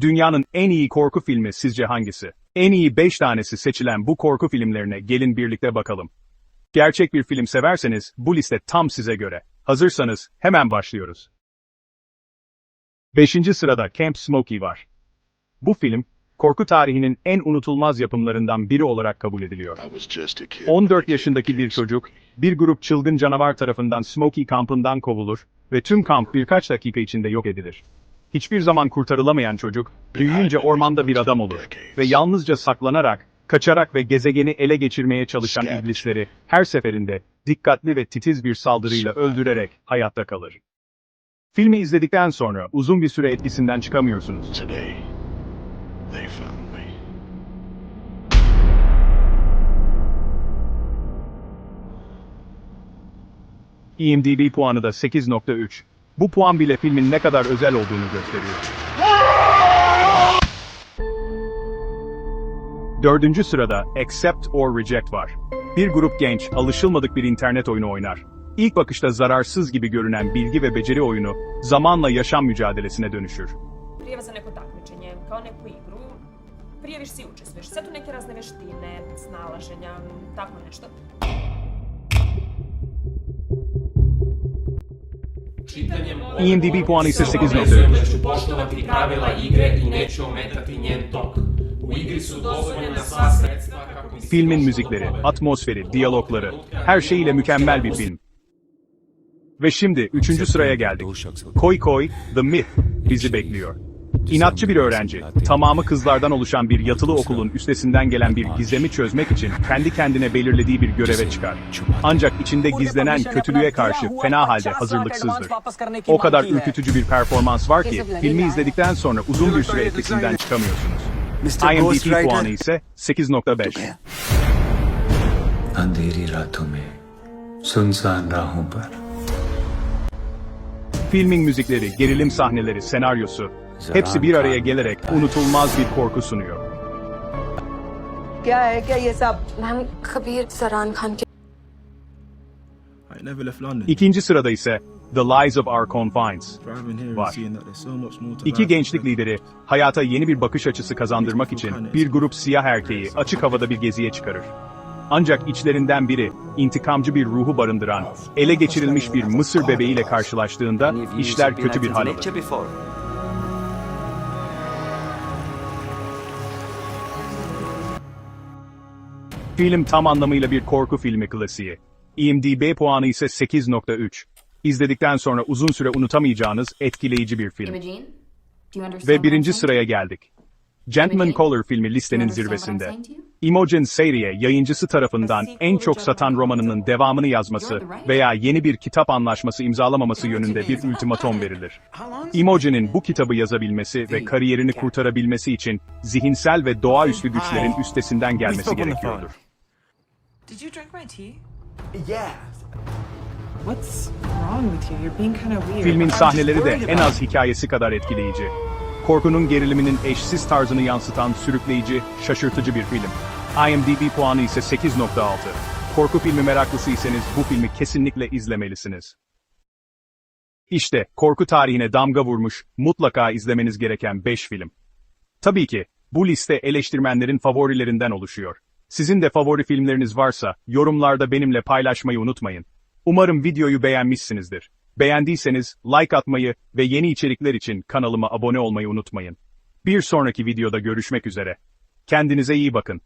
Dünyanın en iyi korku filmi sizce hangisi? En iyi 5 tanesi seçilen bu korku filmlerine gelin birlikte bakalım. Gerçek bir film severseniz bu liste tam size göre. Hazırsanız hemen başlıyoruz. 5. sırada Camp Smokey var. Bu film, korku tarihinin en unutulmaz yapımlarından biri olarak kabul ediliyor. I was just a kid. 14 yaşındaki bir çocuk, bir grup çılgın canavar tarafından Smokey kampından kovulur ve tüm kamp birkaç dakika içinde yok edilir. Hiçbir zaman kurtarılamayan çocuk, büyüyünce ormanda bir adam olur ve yalnızca saklanarak, kaçarak ve gezegeni ele geçirmeye çalışan iblisleri her seferinde dikkatli ve titiz bir saldırıyla öldürerek hayatta kalır. Filmi izledikten sonra uzun bir süre etkisinden çıkamıyorsunuz. IMDb puanı da 8.3. Bu puan bile filmin ne kadar özel olduğunu gösteriyor. Dördüncü sırada Accept or Reject var. Bir grup genç, alışılmadık bir internet oyunu oynar. İlk bakışta zararsız gibi görünen bilgi ve beceri oyunu, zamanla yaşam mücadelesine dönüşür. prijave za neko. Sve tu neke razne veštine, snalaženja, tako nešto. Čitanjem IMDb puanı ise se 8.3. obavezujem da ću poštovati pravila igre i neću ometati njen tok. U igri su dozvoljena sva sredstva kako bi Filmin müzikleri, atmosferi, diyalogları, her şeyiyle mükemmel bir film. Ve şimdi üçüncü sıraya geldik. Koi Koi, The Myth bizi bekliyor. İnatçı bir öğrenci, tamamı kızlardan oluşan bir yatılı okulun üstesinden gelen bir gizemi çözmek için kendi kendine belirlediği bir göreve çıkar. Ancak içinde gizlenen kötülüğe karşı fena halde hazırlıksızdır. O kadar ürkütücü bir performans var ki, filmi izledikten sonra uzun bir süre etkisinden çıkamıyorsunuz. IMDb puanı ise 8.5. अंधेरी रातों में सुनसान राहों पर Filmin müzikleri, gerilim sahneleri, senaryosu, hepsi bir araya gelerek unutulmaz bir korku sunuyor. क्या है क्या ये सब मैम कबीर सरान खान के I never left London. İkinci sırada ise The Lies of Our Confines. Driving here Var. and seeing that there's so much more to İki life. gençlik lideri, hayata yeni bir bakış açısı kazandırmak için bir grup siyah erkeği açık havada bir geziye çıkarır. Ancak içlerinden biri, intikamcı bir ruhu barındıran, ele geçirilmiş bir Mısır bebeğiyle karşılaştığında işler kötü bir hal alır. Film tam anlamıyla bir korku filmi klasiği. IMDb puanı ise 8.3. İzledikten sonra uzun süre unutamayacağınız etkileyici bir film. Imogene, Ve birinci sıraya geldik. Gentleman Caller filmi listenin zirvesinde. Imogen Seyriye yayıncısı tarafından en çok satan romanının devamını yazması veya yeni bir kitap anlaşması imzalamaması yönünde bir ultimatom verilir. Imogen'in bu kitabı yazabilmesi ve kariyerini kurtarabilmesi için zihinsel ve doğaüstü güçlerin üstesinden gelmesi gerekiyordur. Did you drink my tea? Yeah. What's wrong with you? You're being kind of weird. Filmin sahneleri de en az hikayesi kadar etkileyici. Korkunun geriliminin eşsiz tarzını yansıtan sürükleyici, şaşırtıcı bir film. IMDb puanı ise 8.6. Korku filmi meraklısıysanız bu filmi kesinlikle izlemelisiniz. İşte korku tarihine damga vurmuş, mutlaka izlemeniz gereken 5 film. Tabii ki, bu liste eleştirmenlerin favorilerinden oluşuyor. Sizin de favori filmleriniz varsa, yorumlarda benimle paylaşmayı unutmayın. Umarım videoyu beğenmişsinizdir. Beğendiyseniz, like atmayı ve yeni içerikler için kanalıma abone olmayı unutmayın. Bir sonraki videoda görüşmek üzere. Kendinize iyi bakın.